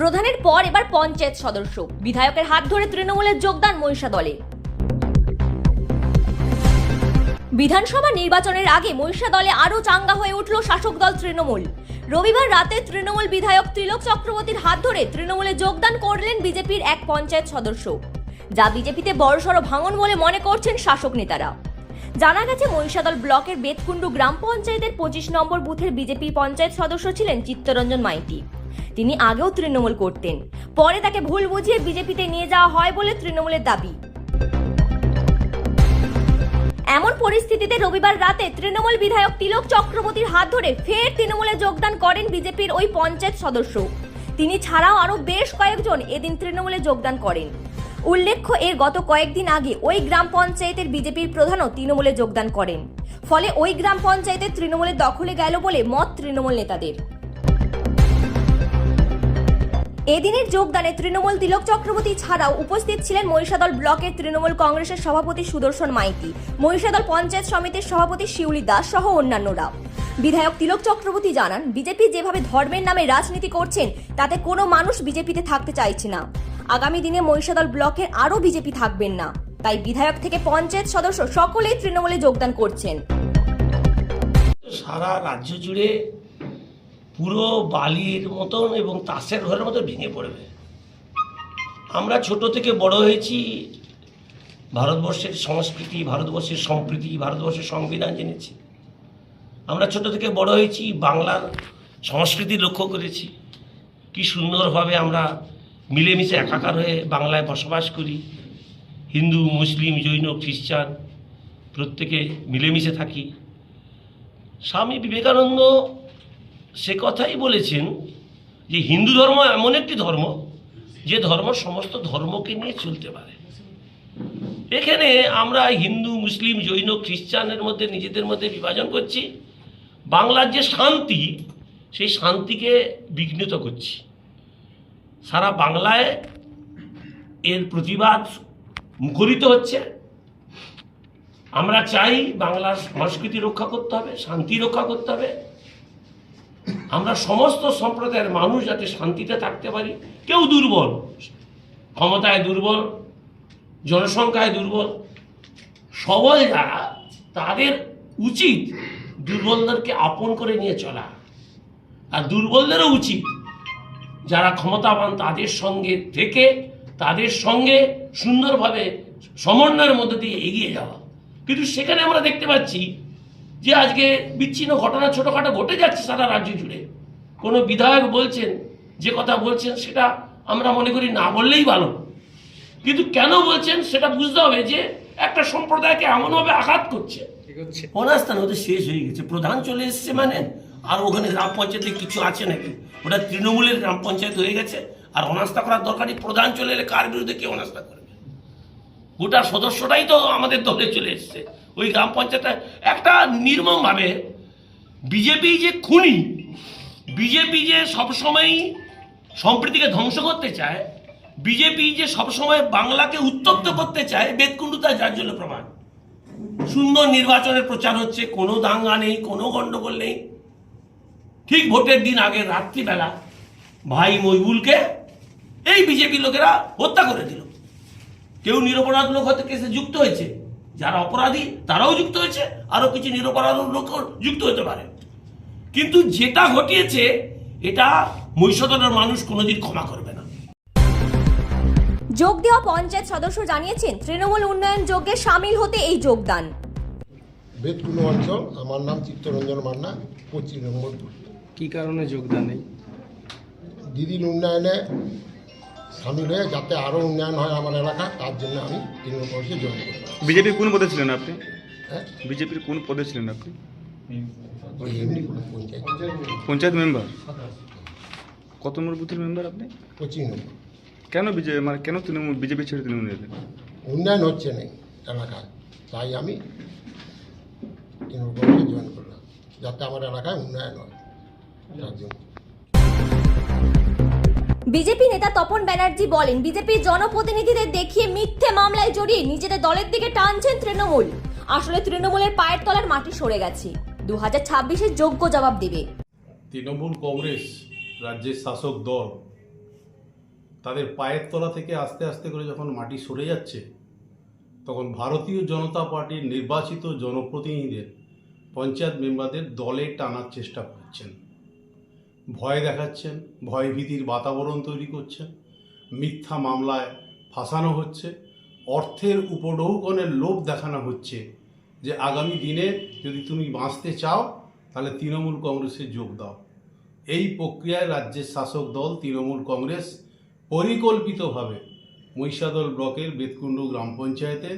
প্রধানের পর এবার পঞ্চায়েত সদস্য। বিধায়কের হাত ধরে তৃণমূলের যোগদান মহিষা দলে। বিধানসভা নির্বাচনের আগে মহিষা দলে আরও চাঙ্গা হয়ে উঠল শাসক দল তৃণমূল। রবিবার রাতে তৃণমূল বিধায়ক ত্রিলোক চক্রবর্তীর হাত ধরে তৃণমূলে যোগদান করলেন বিজেপির এক পঞ্চায়েত সদস্য, যা বিজেপিতে বড়সড় ভাঙন বলে মনে করছেন শাসক নেতারা। জানা গেছে মহিষাদল ব্লকের বেতকুণ্ডু গ্রাম পঞ্চায়েতের পঁচিশ নম্বর বুথের বিজেপি পঞ্চায়েত সদস্য ছিলেন চিত্তরঞ্জন মাইতি। তিনি আগেও তৃণমূল করতেন। পরে তাকে ভুল বুঝিয়ে বিজেপিতে নিয়ে যাওয়া হয় বলে তৃণমূলের দাবি। এমন পরিস্থিতিতে রবিবার রাতে তৃণমূল বিধায়ক তিলক চক্রবর্তীর হাত ধরে ফের তৃণমূলে যোগদান করেন বিজেপির ওই পঞ্চায়েত সদস্য। তিনি ছাড়াও আরও বেশ কয়েকজন এদিন তৃণমূলে যোগদান করেন। উল্লেখ্য, এর গত কয়েকদিন আগে ওই গ্রাম পঞ্চায়েতের বিজেপির প্রধানও তৃণমূলে যোগদান করেন। ফলে ওই গ্রাম পঞ্চায়েতের তৃণমূলের দখলে গেল বলে মত তৃণমূল নেতাদের। এদিনের যোগদানে তৃণমূল তিলক চক্রবর্তী ছাড়াও উপস্থিত ছিলেন মহিষাদল ব্লকের তৃণমূল কংগ্রেসের সভাপতি সুদর্শন মাইতি, মহিষাদল পঞ্চায়েত সমিতির সভাপতি শিউলি দাস সহ অন্যান্যরা। বিধায়ক তিলক চক্রবর্তী জানান, বিজেপি যেভাবে ধর্মের নামে রাজনীতি করছেন, তাতে কোনো মানুষ বিজেপিতে থাকতে চাইছে না। আগামী দিনে মহিষাদল ব্লকের আরও বিজেপি থাকবেন না। তাই বিধায়ক থেকে পঞ্চায়েত সদস্য সকলেই তৃণমূলে যোগদান করছেন। সারা রাজ্য জুড়ে পুরো বালির মতন এবং তাসের ঘরের মতো ভেঙে পড়বে। আমরা ছোট থেকে বড় হয়েছি, ভারতবর্ষের সংস্কৃতি, ভারতবর্ষের সম্প্রীতি, ভারতবর্ষের সংবিধান জেনেছি। আমরা ছোট থেকে বড় হয়েছি, বাংলার সংস্কৃতি লক্ষ্য করেছি। কি সুন্দরভাবে আমরা মিলেমিশে একাকার হয়ে বাংলায় বসবাস করি। হিন্দু, মুসলিম, জৈন, খ্রিস্টান প্রত্যেকে মিলেমিশে থাকি। স্বামী বিবেকানন্দ সে কথাই বলেছেন যে হিন্দু ধর্ম এমন একটি ধর্ম যে ধর্ম সমস্ত ধর্মকে নিয়ে চলতে পারে। এখানে আমরা হিন্দু, মুসলিম, জৈন খ্রিস্টানের মধ্যে, নিজেদের মধ্যে বিভাজন করছি। বাংলার যে শান্তি, সেই শান্তিকে বিঘ্নিত করছি। সারা বাংলায় এর প্রতিবাদ মুখরিত হচ্ছে। আমরা চাই বাংলার সংস্কৃতি রক্ষা করতে হবে, শান্তি রক্ষা করতে হবে। আমরা সমস্ত সম্প্রদায়ের মানুষ যাতে শান্তিতে থাকতে পারি। কেউ দুর্বল, ক্ষমতায় দুর্বল, জনসংখ্যায় দুর্বল সবল যারা তাদের উচিত দুর্বলদেরকে আপন করে নিয়ে চলা। আর দুর্বলদেরও উচিত যারা ক্ষমতাবান তাদের সঙ্গে থেকে, তাদের সঙ্গে সুন্দরভাবে সমন্বয়ের মধ্যে দিয়ে এগিয়ে যাওয়া। কিন্তু সেখানে আমরা দেখতে পাচ্ছি যে আজকে বিচ্ছিন্ন ঘটনা ছোটোখাটো ঘটে যাচ্ছে সারা রাজ্য জুড়ে। কোনো বিধায়ক বলছেন যে কথা বলছেন সেটা আমরা মনে করি না বললেই ভালো। কিন্তু কেন বলছেন সেটা বুঝতে হবে যে একটা সম্প্রদায়কে এমনভাবে আঘাত করছে। অনাস্থান ওদের শেষ হয়ে গেছে। প্রধান চলে এসছে মানে? আর ওখানে গ্রাম পঞ্চায়েতে কিছু আছে নাকি? ওটা তৃণমূলের গ্রাম পঞ্চায়েত হয়ে গেছে। আর অনাস্থা করার দরকারই প্রধান চলে এলে কার বিরুদ্ধে কে অনাস্থা করবে গোটা সদস্যটাই তো আমাদের দলে চলে এসছে। ওই গ্রাম পঞ্চায়েতে একটা নির্মমভাবে বিজেপি যে খুনি, বিজেপি যে সবসময়ই সম্প্রীতিকে ধ্বংস করতে চায়, বিজেপি যে সবসময় বাংলাকে উত্তপ্ত করতে চায় বেদকুণ্ডু তার যার জন্য প্রমাণ। সুন্দর নির্বাচনের প্রচার হচ্ছে, কোনো দাঙ্গা নেই, কোনো গণ্ডগোল নেই। ঠিক ভোটের দিন আগে রাত্রিবেলা ভাই মইবুলকে এই বিজেপি লোকেরা হত্যা করে দিল। কেউ নিরপরাধ লোক হয়তো কেসে যুক্ত হয়েছে। যারা অপরাধী তারাও যুক্ত হয়েছে। আরও কিছু নিরপরাধ লোক যুক্ত হতে পারে। কিন্তু যেটা ঘটিয়েছে এটা মহিষদলের মানুষ কোনোদিন ক্ষমা করবে না। যোগ দেওয়া পঞ্চায়েত সদস্য জানিয়েছেন তৃণমূল উন্নয়ন যজ্ঞে সামিল হতে এই যোগদান। বেতকুণ্ড অঞ্চল আমার নাম চিত্তরঞ্জন মান্না পঁচিশ নম্বর কি কারণে যোগদান নেই দিদির উন্নয়নে সামিল হয়ে যাতে আরও উন্নয়ন হয় আমার এলাকা তার জন্য আমি তৃণমূল কংগ্রেসে জয়েন করলাম। বিজেপির কোন পদে ছিলেন আপনি? হ্যাঁ? বিজেপির কোন পদে ছিলেন আপনি? ওই এমনি কোনো পঞ্চায়েত। পঞ্চায়েত মেম্বার? কত নম্বর বুথের মেম্বার আপনি? পঁচিশ নম্বর। কেন বিজেপি মানে কেন তৃণমূল বিজেপি ছেড়ে তৃণমূল এলেন? উন্নয়ন হচ্ছে না এলাকায়। তাই আমি তৃণমূল কংগ্রেসে জয়েন করলাম যাতে আমার এলাকায় উন্নয়ন হয়। তার জন্য। বিজেপি নেতা তপন ব্যানার্জি বলেন বিজেপির জনপ্রতিনিধিদের দেখিয়ে মিথ্যে মামলায় জড়িয়ে নিজেদের দলের দিকে টানছেন তৃণমূল। আসলে তৃণমূলের পায়ের তলার মাটি সরে গেছে। দু হাজার ছাব্বিশের যোগ্য জবাব দেবে। তৃণমূল কংগ্রেস রাজ্যের শাসক দল, তাদের পায়ের তলা থেকে আস্তে আস্তে করে যখন মাটি সরে যাচ্ছে, তখন ভারতীয় জনতা পার্টির নির্বাচিত জনপ্রতিনিধিদের, পঞ্চায়েত মেম্বারদের দলে টানার চেষ্টা করছেন। ভয় দেখাচ্ছেন, ভয়ভীতির বাতাবরণ তৈরি করছেন, মিথ্যা মামলায় ফাঁসানো হচ্ছে, অর্থের উপঢৌকনের লোভ দেখানো হচ্ছে যে আগামী দিনে যদি তুমি বাঁচতে চাও, তাহলে তৃণমূল কংগ্রেসে যোগ দাও। এই প্রক্রিয়ায় রাজ্যের শাসক দল, তৃণমূল কংগ্রেস পরিকল্পিতভাবে মহিষাদল ব্লকের বেতকুণ্ড গ্রাম পঞ্চায়েতে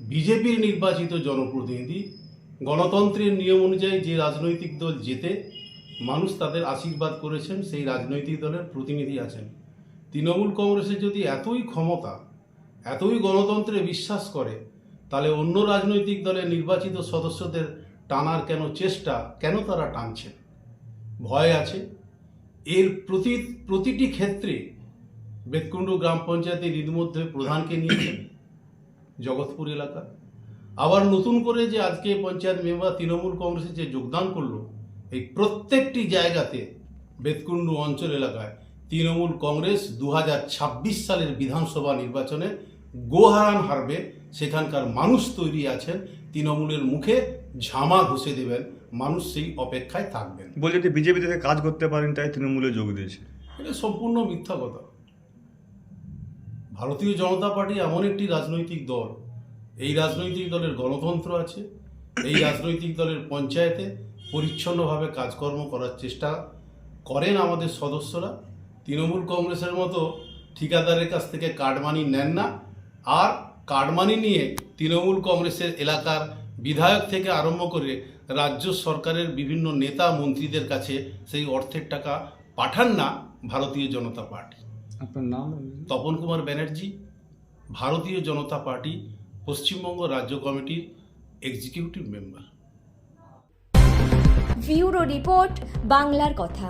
বিজেপির নির্বাচিত জনপ্রতিনিধি, গণতন্ত্রের নিয়ম অনুযায়ী যে রাজনৈতিক দল জেতে মানুষ তাদের আশীর্বাদ করেছেন, সেই রাজনৈতিক দলের প্রতিনিধি আছেন। তৃণমূল কংগ্রেসের যদি এতই ক্ষমতা, এতই গণতন্ত্রে বিশ্বাস করে, তাহলে অন্য রাজনৈতিক দলের নির্বাচিত সদস্যদের টানার কেন চেষ্টা, কেন তারা টানছে ভয় আছে। এর প্রতি, প্রতিটি ক্ষেত্রে বেতকুণ্ড গ্রাম পঞ্চায়েতের ইতিমধ্যে প্রধানকে নিয়েছেন জগৎপুর এলাকা। আবার নতুন করে যে আজকে পঞ্চায়েত মেম্বার তৃণমূল কংগ্রেসে যে যোগদান করল এই প্রত্যেকটি জায়গাতে বেতকুণ্ড অঞ্চল এলাকায় তৃণমূল কংগ্রেস দুহাজার ছাব্বিশ সালের বিধানসভা নির্বাচনে গোহারান হারবে সেখানকার মানুষ তৈরি আছেন তৃণমূলের মুখে ঝামা ঘষে দেবেন মানুষ সেই অপেক্ষায় থাকবেন। বলছে যে বিজেপি থেকে কাজ করতে পারেন তাই তৃণমূলে যোগ দিয়েছে। এটা সম্পূর্ণ মিথ্যা কথা। ভারতীয় জনতা পার্টি এমন একটি রাজনৈতিক দল। এই রাজনৈতিক দলের গণতন্ত্র আছে এই রাজনৈতিক দলের পঞ্চায়েতে পরিচ্ছন্নভাবে কাজকর্ম করার চেষ্টা করেন আমাদের সদস্যরা। তৃণমূল কংগ্রেসের মতো ঠিকাদারের কাছ থেকে কার্ডমানি নেন না। আর কার্ডমানি নিয়ে তৃণমূল কংগ্রেসের এলাকার বিধায়ক থেকে আরম্ভ করে রাজ্য সরকারের বিভিন্ন নেতা মন্ত্রীদের কাছে সেই অর্থের টাকা পাঠান না ভারতীয় জনতা পার্টি। আপনার নাম তপন কুমার ব্যানার্জি ভারতীয় জনতা পার্টি পশ্চিমবঙ্গ রাজ্য কমিটির এক্সিকিউটিভ মেম্বার ব্যুরো রিপোর্ট বাংলার কথা।